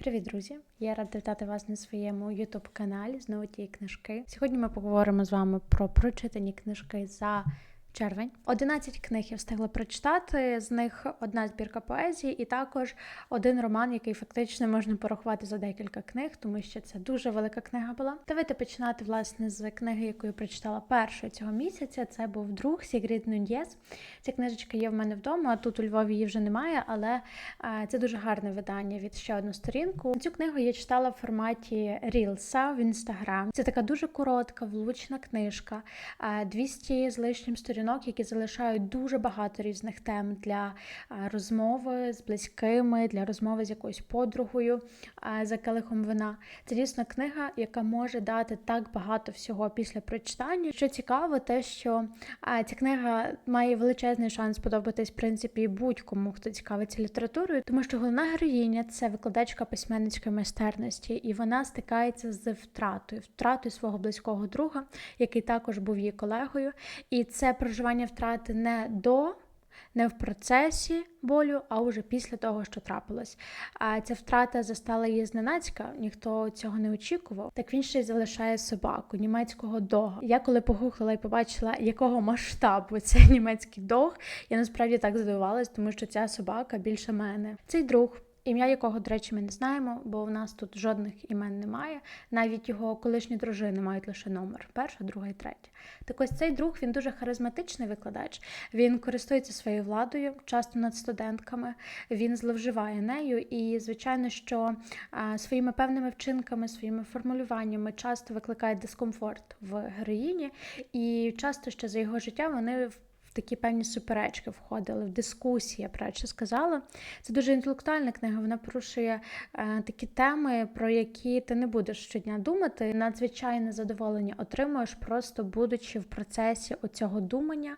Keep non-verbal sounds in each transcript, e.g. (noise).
Привіт, друзі! Я рада вітати вас на своєму youtube каналі знову ті книжки. Сьогодні ми поговоримо з вами про прочитані книжки за червень. 11 книг я встигла прочитати, з них одна збірка поезії, і також один роман, який фактично можна порахувати за декілька книг, тому що це дуже велика книга була. Давайте починати власне з книги, яку я прочитала першою цього місяця. Це був друг Сігрід Нуньєс. Ця книжечка є в мене вдома. Тут у Львові її вже немає, але е, це дуже гарне видання від ще одну сторінку. Цю книгу я читала в форматі Рілса в інстаграм. Це така дуже коротка, влучна книжка, е, 200 з лишнім сторінок, які залишають дуже багато різних тем для е, розмови з близькими, для розмови з якоюсь подругою е, за келихом вина. Це дійсно книга, яка може дати так багато всього після прочитання. Що цікаво, те, що е, ця книга має величезний шанс сподобатись в принципі будь-кому, хто цікавиться літературою, тому що головна героїня це викладачка письменницької майстерності, і вона стикається з втратою, втратою свого близького друга, який також був її колегою. І це проживання втрати не до. Не в процесі болю, а вже після того, що трапилось. А ця втрата застала її зненацька, ніхто цього не очікував. Так він ще й залишає собаку німецького дога. Я коли погуглила і побачила, якого масштабу це (laughs) німецький дог, я насправді так здивувалась, тому що ця собака більше мене. Цей друг. Ім'я якого, до речі, ми не знаємо, бо в нас тут жодних імен немає. Навіть його колишні дружини мають лише номер: перша, друга і третя. Так ось цей друг він дуже харизматичний викладач. Він користується своєю владою, часто над студентками. Він зловживає нею, і звичайно, що своїми певними вчинками, своїми формулюваннями часто викликає дискомфорт в героїні, і часто ще за його життя вони такі певні суперечки входили, в дискусії, я радше сказала. Це дуже інтелектуальна книга. Вона порушує е, такі теми, про які ти не будеш щодня думати. Надзвичайне задоволення отримуєш, просто будучи в процесі оцього думання,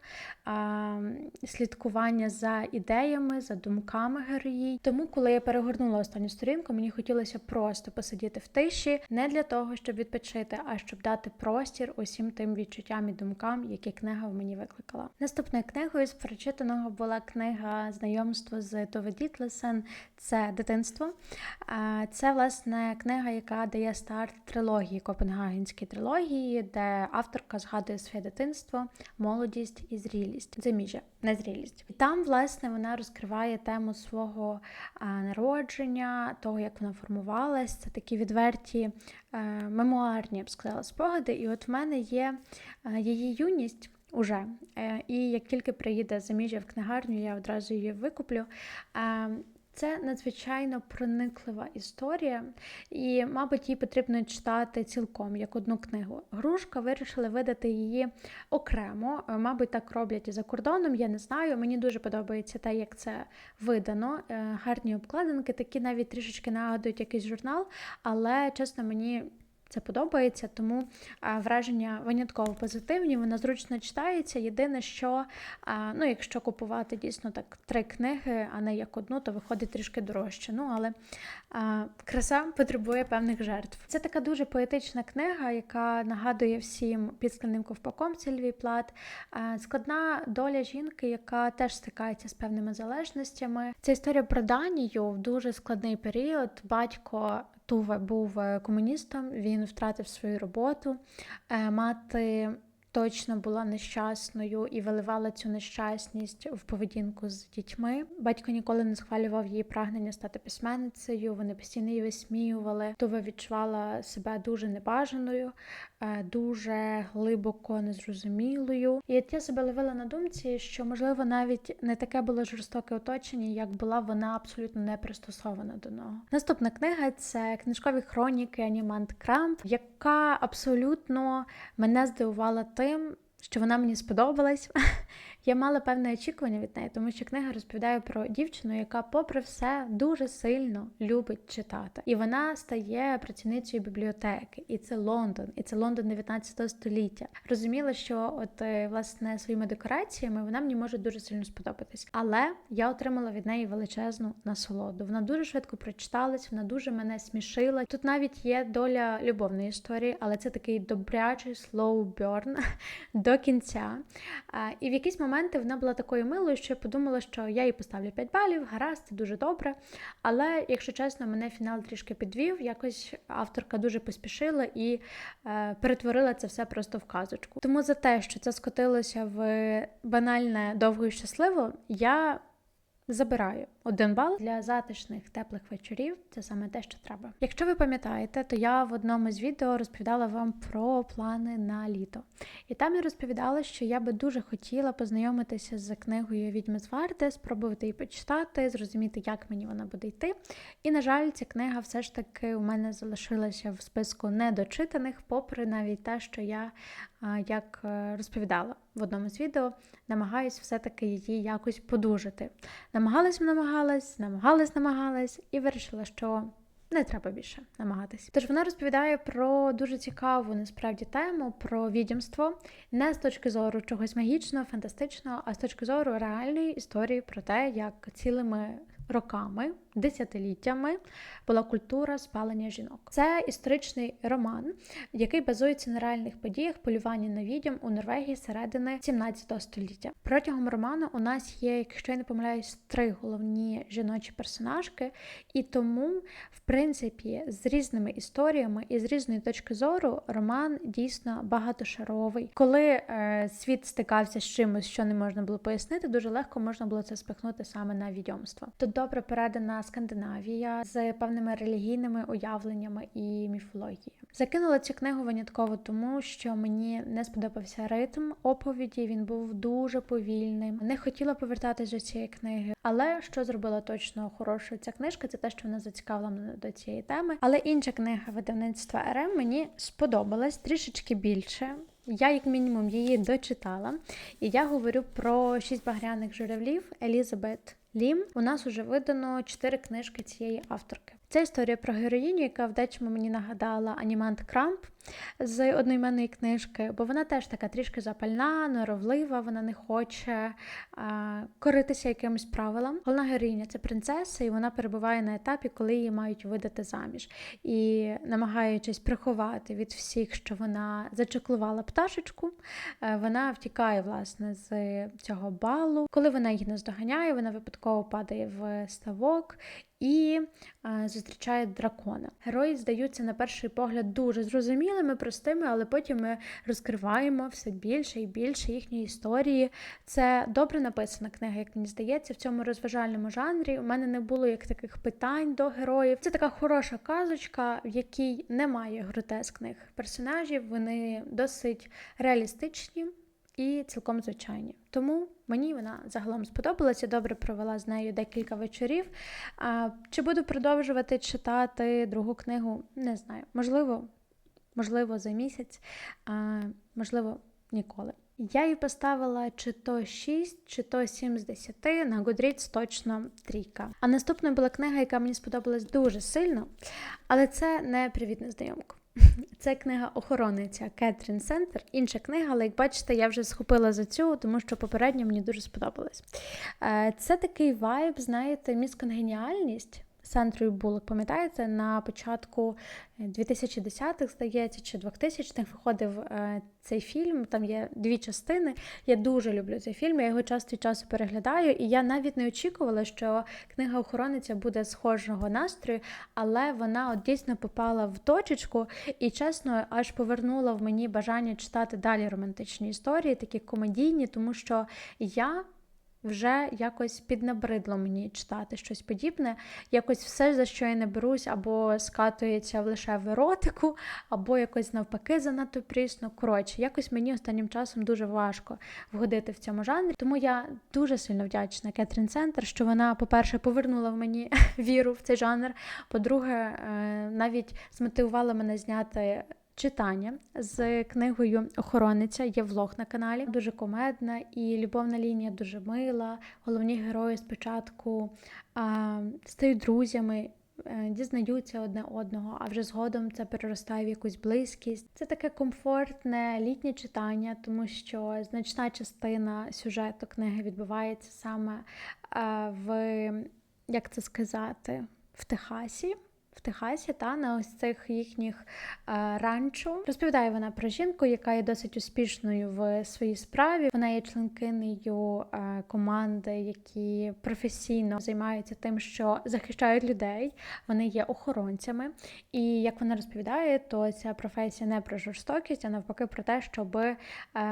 е, слідкування за ідеями, за думками героїнь. Тому, коли я перегорнула останню сторінку, мені хотілося просто посидіти в тиші, не для того, щоб відпочити, а щоб дати простір усім тим відчуттям і думкам, які книга в мені викликала. Наступною книгою з прочитаного була книга Знайомство з Тове Дітлесен це дитинство. Це власне книга, яка дає старт трилогії Копенгагенській трилогії, де авторка згадує своє дитинство, молодість і зрілість. Заміжжя, незрілість. І там, власне, вона розкриває тему свого народження, того, як вона формувалась. Це такі відверті мемуарні, я б сказала, спогади. І от в мене є її юність. Уже. Е, і як тільки приїде заміжжя в книгарню, я одразу її викуплю. Е, це надзвичайно прониклива історія, і, мабуть, її потрібно читати цілком як одну книгу. Грушка вирішили видати її окремо. Е, мабуть, так роблять і за кордоном. Я не знаю. Мені дуже подобається те, як це видано. Гарні обкладинки, такі навіть трішечки нагадують якийсь журнал, але чесно, мені це подобається, тому враження винятково позитивні, вона зручно читається. Єдине, що ну, якщо купувати дійсно так три книги, а не як одну, то виходить трішки дорожче. Ну, але краса потребує певних жертв. Це така дуже поетична книга, яка нагадує всім під скляним ковпаком Сільвій Плат. Складна доля жінки, яка теж стикається з певними залежностями. Це історія про Данію в дуже складний період. Батько Туве був е, комуністом, він втратив свою роботу. Е, мати точно була нещасною і виливала цю нещасність в поведінку з дітьми. Батько ніколи не схвалював її прагнення стати письменницею. Вони постійно її висміювали. Тува відчувала себе дуже небажаною, е, дуже глибоко незрозумілою. І я себе ловила на думці, що можливо навіть не таке було жорстоке оточення, як була вона абсолютно не пристосована до нього. Наступна книга це книжкові хроніки Анімант Крамп, яка абсолютно мене здивувала тим, що вона мені сподобалась. (laughs) Я мала певне очікування від неї, тому що книга розповідає про дівчину, яка, попри все, дуже сильно любить читати. І вона стає працівницею бібліотеки. І це Лондон, і це Лондон 19 століття. Розуміла, що от е, власне своїми декораціями вона мені може дуже сильно сподобатись. Але я отримала від неї величезну насолоду. Вона дуже швидко прочиталась, вона дуже мене смішила. Тут навіть є доля любовної історії, але це такий добрячий slow burn (laughs) до кінця. І в якийсь момент моменти вона була такою милою, що я подумала, що я їй поставлю 5 балів, гаразд, це дуже добре. Але, якщо чесно, мене фінал трішки підвів. Якось авторка дуже поспішила і е, перетворила це все просто в казочку. Тому за те, що це скотилося в банальне довго і щасливо, я забираю один бал для затишних теплих вечорів. Це саме те, що треба. Якщо ви пам'ятаєте, то я в одному з відео розповідала вам про плани на літо. І там я розповідала, що я би дуже хотіла познайомитися з книгою Відьми з Варди, спробувати її почитати, зрозуміти, як мені вона буде йти. І, на жаль, ця книга все ж таки у мене залишилася в списку недочитаних, попри навіть те, що я як е, розповідала в одному з відео, намагаюсь все-таки її якось подужати. Намагалась, намагалась, намагалась, намагалась і вирішила, що не треба більше намагатись. Тож вона розповідає про дуже цікаву насправді тему про відьомство, не з точки зору чогось магічного, фантастичного, а з точки зору реальної історії про те, як цілими роками, десятиліттями була культура спалення жінок. Це історичний роман, який базується на реальних подіях полювання на відьом у Норвегії середини 17 століття. Протягом роману у нас є, якщо я не помиляюсь, три головні жіночі персонажки, і тому, в принципі, з різними історіями і з різної точки зору роман дійсно багатошаровий. Коли е, світ стикався з чимось, що не можна було пояснити, дуже легко можна було це спихнути саме на відьомство. Тут добре передана Скандинавія з певними релігійними уявленнями і міфологією. Закинула цю книгу винятково, тому що мені не сподобався ритм оповіді. Він був дуже повільним. Не хотіла повертатися до цієї книги, але що зробила точно хорошою ця книжка, це те, що вона зацікавила мене до цієї теми. Але інша книга видавництва РМ мені сподобалась трішечки більше. Я, як мінімум, її дочитала, і я говорю про шість багряних журавлів Елізабет Лім. У нас уже видано чотири книжки цієї авторки. Це історія про героїню, яка в дечому мені нагадала Анімант Крамп з одноіменної книжки, бо вона теж така трішки запальна, норовлива, вона не хоче а, коритися якимось правилам. Головна героїня це принцеса, і вона перебуває на етапі, коли її мають видати заміж. І намагаючись приховати від всіх, що вона зачеклувала пташечку, е, вона втікає власне з цього балу. Коли вона її наздоганяє, вона випадково падає в ставок і е, зустрічає дракона. Герої здаються на перший погляд дуже зрозумілими, простими, але потім ми розкриваємо все більше і більше їхньої історії. Це добре написана книга, як мені здається, в цьому розважальному жанрі. У мене не було як таких питань до героїв. Це така хороша казочка, в якій немає гротескних персонажів. Вони досить реалістичні і цілком звичайні. Тому мені вона загалом сподобалася, добре провела з нею декілька вечорів. А, Чи буду продовжувати читати другу книгу? Не знаю. Можливо, можливо, за місяць, а, можливо, ніколи. Я їй поставила чи то 6, чи то 7 з 10, на Goodreads точно трійка. А наступною була книга, яка мені сподобалась дуже сильно, але це не привіт незнайомку. (laughs) Це книга охоронниця Кетрін Сентер. Інша книга, але як бачите, я вже схопила за цю, тому що попередньо мені дуже сподобалось. Е, це такий вайб, знаєте, місконгеніальність. Сандрою Буллок, пам'ятаєте, на початку 2010-х, здається, чи 2000-х виходив е, цей фільм. Там є дві частини. Я дуже люблю цей фільм. Я його час від часу переглядаю, і я навіть не очікувала, що книга охоронниця буде схожого настрою, але вона от дійсно попала в точечку і, чесно, аж повернула в мені бажання читати далі романтичні історії, такі комедійні, тому що я вже якось піднабридло мені читати щось подібне. Якось все, за що я не берусь, або скатується лише в еротику, або якось навпаки занадто прісно. Коротше, якось мені останнім часом дуже важко вгодити в цьому жанрі. Тому я дуже сильно вдячна Кетрін Центр, що вона, по-перше, повернула в мені (laughs) віру в цей жанр. По-друге, е, навіть змотивувала мене зняти читання з книгою Охоронниця є влог на каналі. Дуже комедна і любовна лінія дуже мила. Головні герої спочатку а, стають друзями. Е, дізнаються одне одного, а вже згодом це переростає в якусь близькість. Це таке комфортне літнє читання, тому що значна частина сюжету книги відбувається саме в як це сказати, в Техасі. В Техасі та на ось цих їхніх е, ранчо. Розповідає вона про жінку, яка є досить успішною в своїй справі. Вона є членкинею е, команди, які професійно займаються тим, що захищають людей. Вони є охоронцями. І як вона розповідає, то ця професія не про жорстокість, а навпаки про те, щоб е,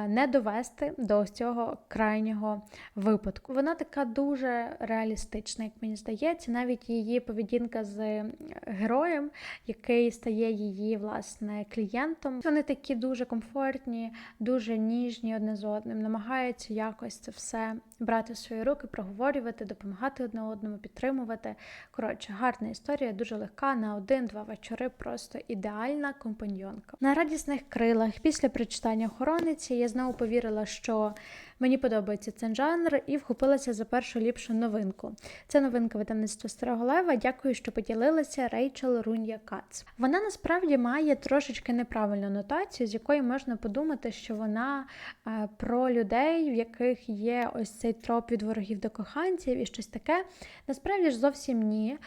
не довести до цього крайнього випадку. Вона така дуже реалістична, як мені здається, навіть її поведінка з героєм, який стає її власне клієнтом. Вони такі дуже комфортні, дуже ніжні одне з одним, намагаються якось це все брати в свої руки, проговорювати, допомагати одне одному, підтримувати. Коротше, гарна історія, дуже легка на один-два вечори, просто ідеальна компаньйонка. На радісних крилах після прочитання охорониці я знову повірила, що Мені подобається цей жанр і вхопилася за першу ліпшу новинку. Це новинка видавництва Старого Лева. Дякую, що поділилася Рейчел Рунья Кац. Вона насправді має трошечки неправильну нотацію, з якої можна подумати, що вона е, про людей, в яких є ось цей троп від ворогів до коханців і щось таке. Насправді ж зовсім ні.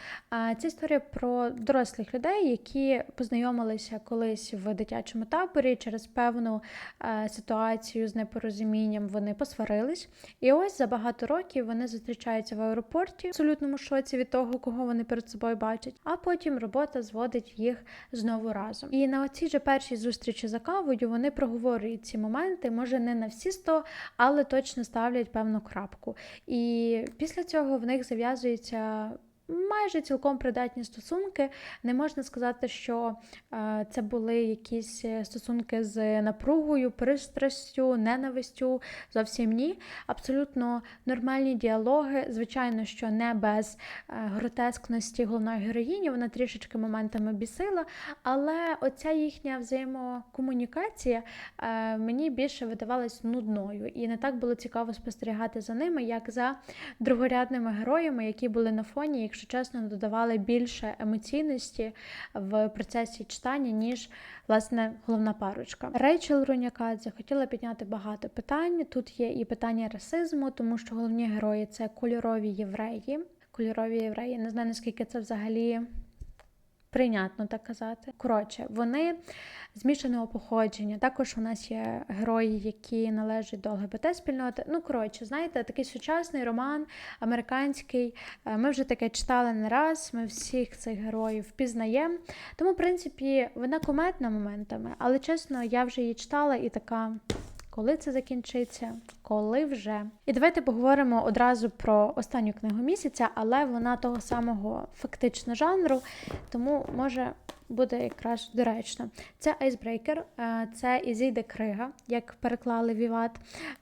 Це історія про дорослих людей, які познайомилися колись в дитячому таборі через певну е, ситуацію з непорозумінням. Вони посварились. І ось за багато років вони зустрічаються в аеропорті, в абсолютному шоці від того, кого вони перед собою бачать. А потім робота зводить їх знову разом. І на оцій же першій зустрічі за кавою вони проговорюють ці моменти, може не на всі сто, але точно ставлять певну крапку. І після цього в них зав'язується майже цілком придатні стосунки. Не можна сказати, що е, це були якісь е, стосунки з напругою, пристрастю, ненавистю. Зовсім ні. Абсолютно нормальні діалоги. Звичайно, що не без е, гротескності головної героїні, вона трішечки моментами бісила, але оця їхня взаємокомунікація мені більше видавалась нудною. І не так було цікаво спостерігати за ними, як за другорядними героями, які були на фоні якщо чесно, додавали більше емоційності в процесі читання, ніж власне головна парочка. Рейчел Рунякадзе хотіла підняти багато питань. Тут є і питання расизму, тому що головні герої це кольорові євреї. Кольорові євреї. Не знаю, наскільки це взагалі прийнятно так казати. Коротше, вони змішаного походження. Також у нас є герої, які належать до ЛГБТ-спільноти. Ну, коротше, знаєте, такий сучасний роман, американський. Е, ми вже таке читали не раз, ми всіх цих героїв впізнаємо. Тому, в принципі, вона кометна моментами, але чесно, я вже її читала і така. Коли це закінчиться, коли вже. І давайте поговоримо одразу про останню книгу місяця, але вона того самого фактично жанру, тому може буде якраз доречно. Це Айсбрейкер, це Ізіде Крига, як переклали Віват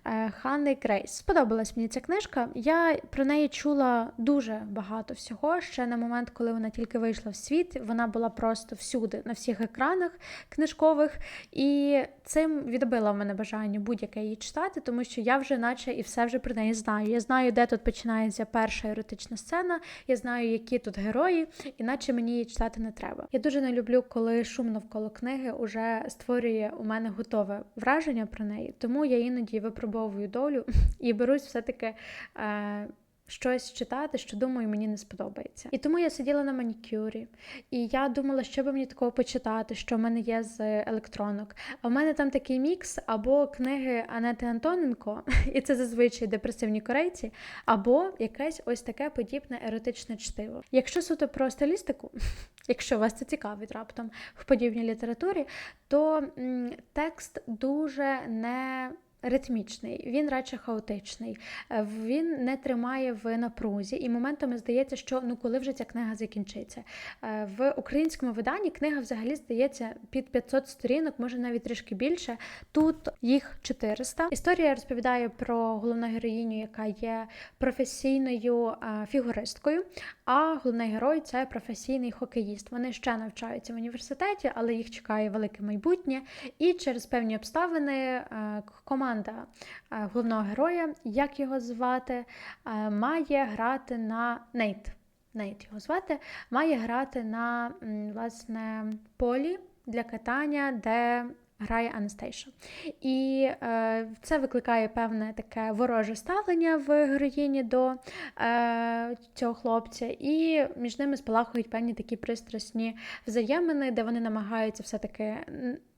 е, Ханни Грейс. Сподобалась мені ця книжка. Я про неї чула дуже багато всього. Ще на момент, коли вона тільки вийшла в світ, вона була просто всюди, на всіх екранах книжкових. І цим відбила в мене бажання будь-яке її читати, тому що я вже, наче, і все вже про неї знаю. Я знаю, де тут починається перша еротична сцена, я знаю, які тут герої, іначе мені її читати не треба. Я дуже не люблю, коли шум навколо книги вже створює у мене готове враження про неї, тому я іноді випробовую долю (laughs) і берусь все-таки. Е, щось читати, що думаю, мені не сподобається. І тому я сиділа на манікюрі, і я думала, що би мені такого почитати, що в мене є з електронок. А в мене там такий мікс або книги Анети Антоненко, (laughs) і це зазвичай депресивні корейці, або якесь ось таке подібне еротичне чтиво. Якщо суто про стилістику, (laughs) якщо вас це цікавить раптом в подібній літературі, то м, текст дуже не ритмічний, він радше хаотичний, е, він не тримає в напрузі, і моментами здається, що ну коли вже ця книга закінчиться. Е, в українському виданні книга взагалі здається під 500 сторінок, може навіть трішки більше. Тут їх 400. Історія розповідає про головну героїню, яка є професійною е, фігуристкою. А головний герой це професійний хокеїст. Вони ще навчаються в університеті, але їх чекає велике майбутнє. І через певні обставини команда команда е, головного героя, як його звати, е, має грати на Нейт. Нейт його звати, має грати на власне полі для катання, де грає Анастейша. І е, це викликає певне таке вороже ставлення в героїні до е, цього хлопця, і між ними спалахують певні такі пристрасні взаємини, де вони намагаються все-таки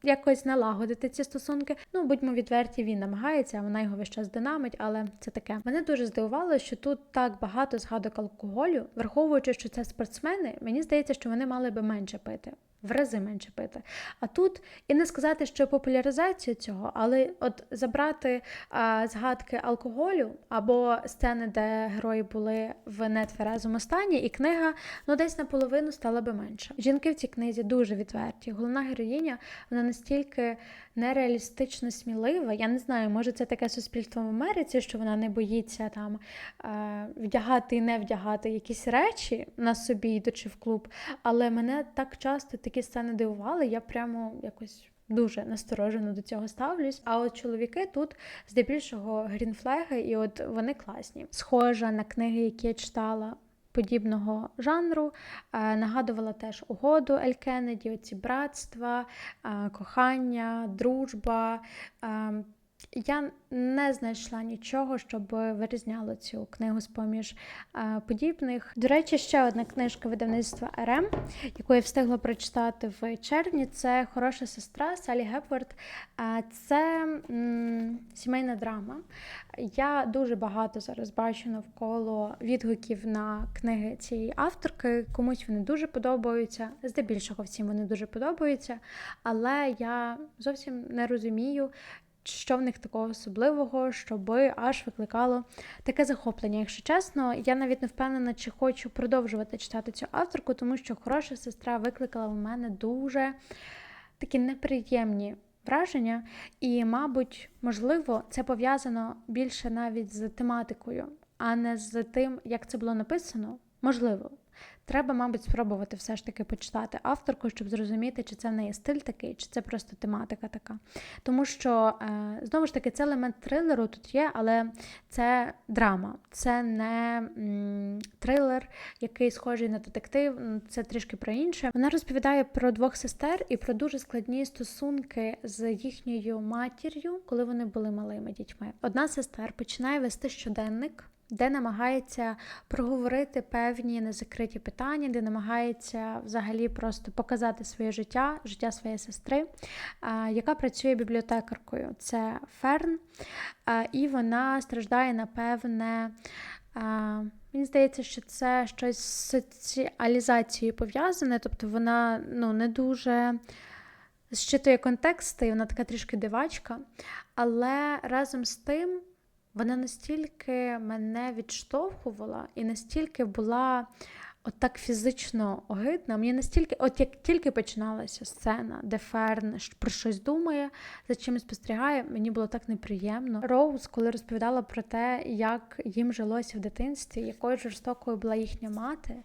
якось налагодити ці стосунки. Ну, будьмо відверті, він намагається, а вона його весь час динамить, але це таке. Мене дуже здивувало, що тут так багато згадок алкоголю, враховуючи, що це спортсмени, мені здається, що вони мали би менше пити. В рази менше пити. А тут і не сказати, що популяризація цього, але от забрати а, згадки алкоголю або сцени, де герої були в нетверезому стані, і книга ну десь наполовину стала би менше. Жінки в цій книзі дуже відверті. Головна героїня вона настільки нереалістично смілива. Я не знаю, може це таке суспільство в Америці, що вона не боїться там е, вдягати і не вдягати якісь речі на собі, йдучи в клуб. Але мене так часто такі сцени дивували, я прямо якось. Дуже насторожено до цього ставлюсь. А от чоловіки тут здебільшого грінфлеги, і от вони класні. Схожа на книги, які я читала подібного жанру. Е, Нагадувала теж угоду Ель Кеннеді, оці братства, е, кохання, дружба. Я не знайшла нічого, щоб вирізняло цю книгу з поміж е, подібних. До речі, ще одна книжка видавництва РМ, яку я встигла прочитати в червні. Це Хороша сестра Салі Гепворд. Е, Це м, сімейна драма. Я дуже багато зараз бачу навколо відгуків на книги цієї авторки. Комусь вони дуже подобаються. Здебільшого всім вони дуже подобаються, але я зовсім не розумію. Що в них такого особливого, щоб аж викликало таке захоплення. Якщо чесно, я навіть не впевнена, чи хочу продовжувати читати цю авторку, тому що хороша сестра викликала в мене дуже такі неприємні враження, і, мабуть, можливо, це пов'язано більше навіть з тематикою, а не з тим, як це було написано. Можливо. Треба, мабуть, спробувати все ж таки почитати авторку, щоб зрозуміти, чи це в неї стиль такий, чи це просто тематика така. Тому що, е, знову ж таки, це елемент трилеру тут є, але це драма, це не трилер, який схожий на детектив, це трішки про інше. Вона розповідає про двох сестер і про дуже складні стосунки з їхньою матір'ю, коли вони були малими дітьми. Одна сестер починає вести щоденник де намагається проговорити певні незакриті питання, де намагається взагалі просто показати своє життя, життя своєї сестри, яка працює бібліотекаркою. Це Ферн, і вона страждає на певне. Мені здається, що це щось з соціалізацією пов'язане, тобто вона ну, не дуже зчитує контексти, вона така трішки дивачка, але разом з тим вона настільки мене відштовхувала і настільки була от так фізично огидна. Мені настільки, от як тільки починалася сцена, де Ферн про щось думає, за чим спостерігає, мені було так неприємно. Роуз, коли розповідала про те, як їм жилося в дитинстві, якою жорстокою була їхня мати.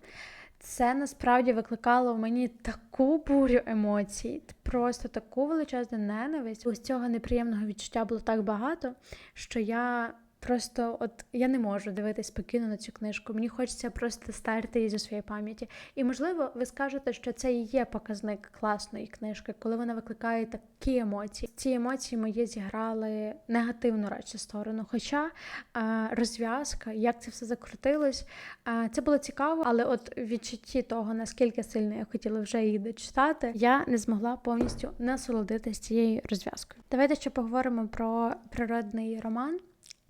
Це насправді викликало в мені таку бурю емоцій, просто таку величезну ненависть. Ось цього неприємного відчуття було так багато, що я Просто от я не можу дивитись спокійно на цю книжку. Мені хочеться просто стерти її зі своєї пам'яті. І, можливо, ви скажете, що це і є показник класної книжки, коли вона викликає такі емоції. Ці емоції мої зіграли негативну речі сторону. Хоча а, розв'язка, як це все закрутилось, а, це було цікаво, але от відчутті того, наскільки сильно я хотіла вже її дочитати, я не змогла повністю насолодитися цією розв'язкою. Давайте ще поговоримо про природний роман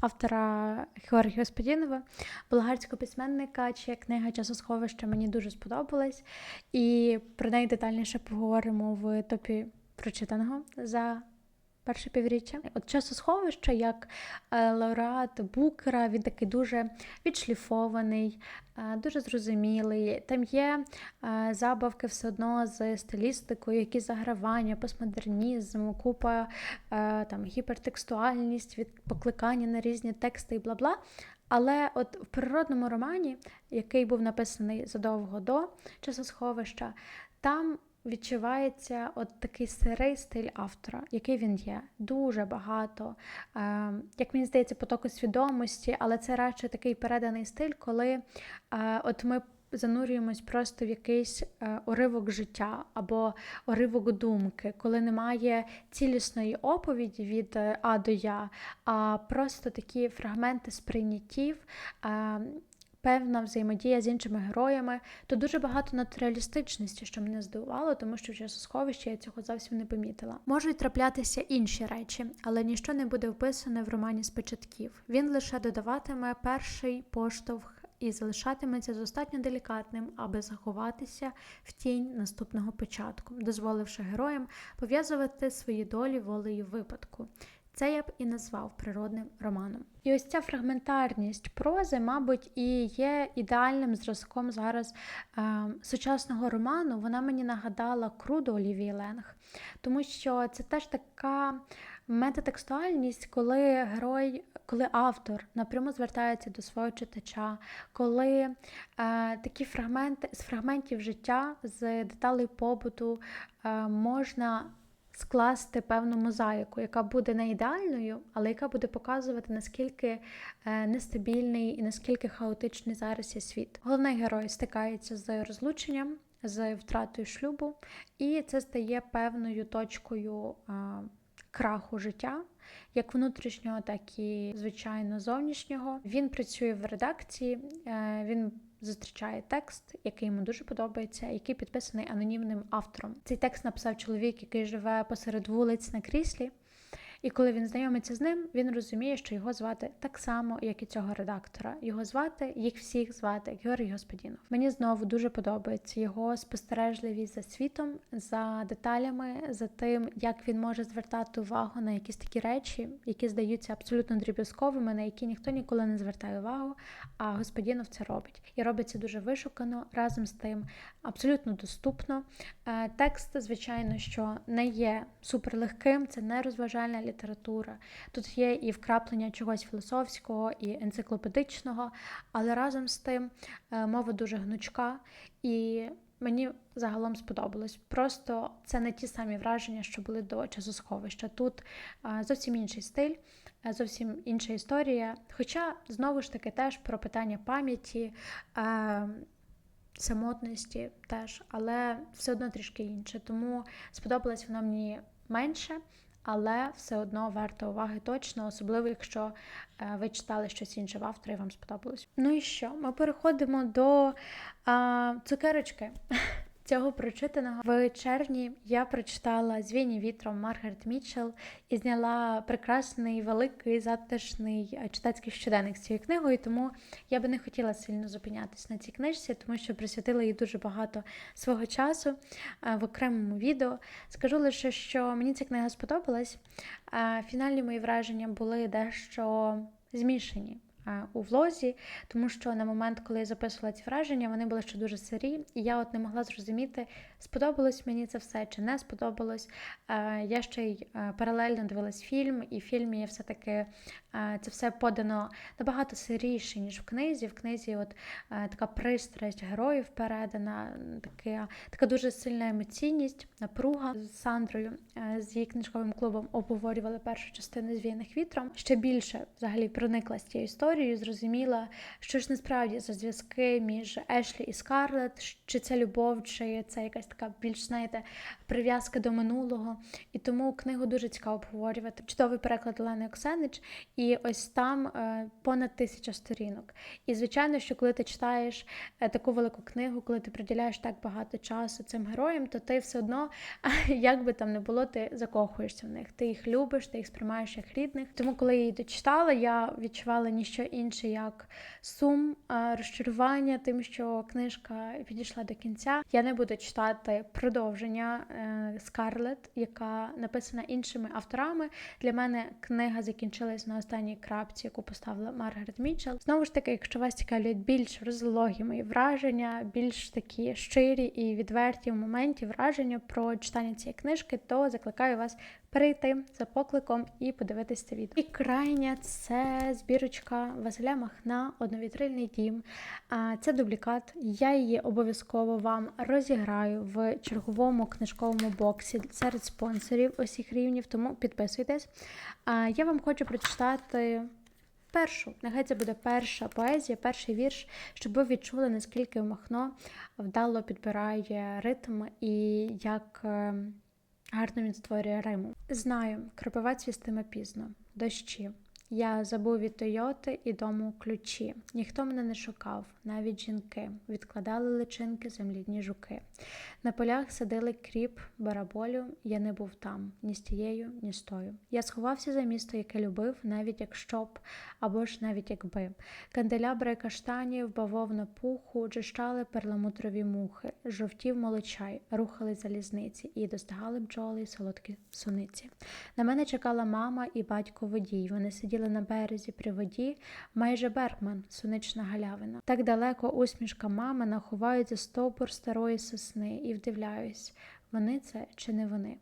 автора Георгія Господінова, болгарського письменника, чия книга Часосховище мені дуже сподобалась, і про неї детальніше поговоримо в топі прочитаного за перше півріччя. От часосховище, як е, лауреат Букера, він такий дуже відшліфований, е, дуже зрозумілий. Там є е, забавки все одно з стилістикою, якісь загравання, постмодернізм, купа там гіпертекстуальність, від покликання на різні тексти і бла бла. Але от в природному романі, який був написаний задовго до часосховища, там відчувається от такий сирий стиль автора, який він є. Дуже багато, е, як мені здається, потоку свідомості, але це радше такий переданий стиль, коли е, от ми занурюємось просто в якийсь е, уривок життя або уривок думки, коли немає цілісної оповіді від е, А до Я, а просто такі фрагменти сприйняттів. Е, Певна взаємодія з іншими героями, то дуже багато натуралістичності, що мене здивувало, тому що в часосховищі я цього зовсім не помітила. Можуть траплятися інші речі, але ніщо не буде вписане в романі з початків. Він лише додаватиме перший поштовх і залишатиметься достатньо делікатним, аби заховатися в тінь наступного початку, дозволивши героям пов'язувати свої долі волею випадку. Це я б і назвав природним романом. І ось ця фрагментарність прози, мабуть, і є ідеальним зразком зараз е, сучасного роману. Вона мені нагадала Круду Олівії Ленг, тому що це теж така метатекстуальність, коли герой, коли автор напряму звертається до свого читача, коли е, такі фрагменти з фрагментів життя, з деталей побуту е, можна скласти певну мозаїку, яка буде не ідеальною, але яка буде показувати, наскільки е, нестабільний і наскільки хаотичний зараз є світ. Головний герой стикається з розлученням, з втратою шлюбу, і це стає певною точкою е, краху життя. Як внутрішнього, так і звичайно зовнішнього. Він працює в редакції, е, він зустрічає текст, який йому дуже подобається, який підписаний анонімним автором. Цей текст написав чоловік, який живе посеред вулиць на кріслі. І коли він знайомиться з ним, він розуміє, що його звати так само, як і цього редактора. Його звати, їх всіх звати Георгій Господінов. Мені знову дуже подобається його спостережливість за світом, за деталями, за тим, як він може звертати увагу на якісь такі речі, які здаються абсолютно дріб'язковими, на які ніхто ніколи не звертає увагу. А Господінов це робить. І робить це дуже вишукано, разом з тим абсолютно доступно. Е, текст, звичайно, що не є суперлегким, це не розважальна література. Тут є і вкраплення чогось філософського, і енциклопедичного, але разом з тим е, мова дуже гнучка, і мені загалом сподобалось. Просто це не ті самі враження, що були до часосховища. Тут е, зовсім інший стиль. е, Зовсім інша історія. Хоча, знову ж таки, теж про питання пам'яті, самотності теж, але все одно трішки інше. Тому сподобалось воно мені менше, але все одно варто уваги точно, особливо якщо е, ви читали щось інше в автора і вам сподобалось. Ну і що? Ми переходимо до а, цукерочки. Цього прочитаного в червні я прочитала Звіні вітром Маргарет Мітчелл і зняла прекрасний, великий, затишний е, читацький щоденник з цією книгою, тому я би не хотіла сильно зупинятись на цій книжці, тому що присвятила їй дуже багато свого часу е, в окремому відео. Скажу лише, що мені ця книга сподобалась. Е, Фінальні мої враження були дещо змішані у влозі, тому що на момент, коли я записувала ці враження, вони були ще дуже сирі, і я от не могла зрозуміти, сподобалось мені це все чи не сподобалось. Е, Я ще й е, паралельно дивилась фільм, і в фільмі все-таки е, це все подано набагато сиріше, ніж в книзі. В книзі от е, така пристрасть героїв передана, така, така дуже сильна емоційність, напруга з Сандрою е, з її книжковим клубом обговорювали першу частину звіяних вітром. Ще більше взагалі проникла з цією історією, зрозуміла, що ж насправді за зв'язки між Ешлі і Скарлетт, чи це любов, чи це якась така більш знаєте прив'язка до минулого. І тому книгу дуже цікаво обговорювати. Чудовий переклад Олени Оксенич, і ось там е, понад тисяча сторінок. І звичайно, що коли ти читаєш е, таку велику книгу, коли ти приділяєш так багато часу цим героям, то ти все одно, (laughs) як би там не було, ти закохуєшся в них. Ти їх любиш, ти їх сприймаєш як рідних. Тому, коли я її дочитала, я відчувала ніщо інше, як сум, е, розчарування тим, що книжка підійшла до кінця. Я не буду читати продовження Скарлет, яка написана іншими авторами. Для мене книга закінчилась на останній крапці, яку поставила Маргарет Мітчелл. Знову ж таки, якщо вас цікавлять більш розлогі мої враження, більш такі щирі і відверті в моменті враження про читання цієї книжки, то закликаю вас перейти за покликом і подивитись це відео. І крайня це збірочка Василя Махна Одновітрильний дім. Це дублікат. Я її обов'язково вам розіграю в черговому книжковому боксі серед спонсорів усіх рівнів, тому підписуйтесь. Я вам хочу прочитати першу. Нехай це буде перша поезія, перший вірш, щоб ви відчули, наскільки Махно вдало підбирає ритм і як е, гарно він створює риму. Знаю, кропива цвістиме пізно, дощі. Я забув від Тойоти і дому ключі. Ніхто мене не шукав, навіть жінки. Відкладали личинки землідні жуки. На полях садили кріп, бараболю. Я не був там, ні з тією, ні з тою. Я сховався за місто, яке любив, навіть якщо б, або ж навіть якби. Канделябри каштанів, бавовна пуху, джищали перламутрові мухи, жовтів молочай, рухали залізниці і достигали бджоли й солодкі суниці. На мене чекала мама і батько водій. Вони сиділи на березі при воді, майже Беркман, сонячна галявина. Так далеко усмішка мами наховається стовбур старої сосни і вдивляюсь, вони це чи не вони.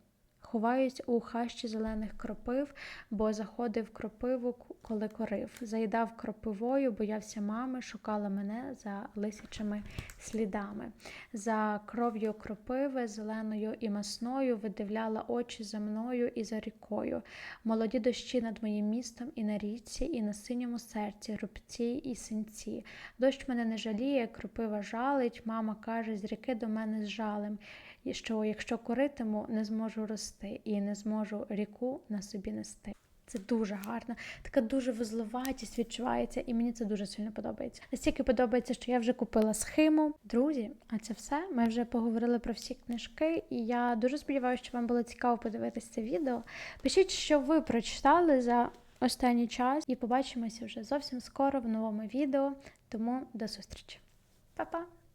Ховаюсь у хащі зелених кропив, бо заходив кропиву, коли корив. Заїдав кропивою, боявся мами, шукала мене за лисячими слідами. За кров'ю кропиви, зеленою і масною, видивляла очі за мною і за рікою. Молоді дощі над моїм містом і на річці, і на синьому серці, рубці і синці. Дощ мене не жаліє, кропива жалить, мама каже, з ріки до мене з жалем, що якщо коритиму, не зможу рости, і не зможу ріку на собі нести. Це дуже гарно, така дуже вузловатість відчувається, і мені це дуже сильно подобається. Настільки подобається, що я вже купила схему. Друзі, а це все. Ми вже поговорили про всі книжки, і я дуже сподіваюся, що вам було цікаво подивитися це відео. Пишіть, що ви прочитали за останній час, і побачимося вже зовсім скоро в новому відео. Тому до зустрічі. Па-па!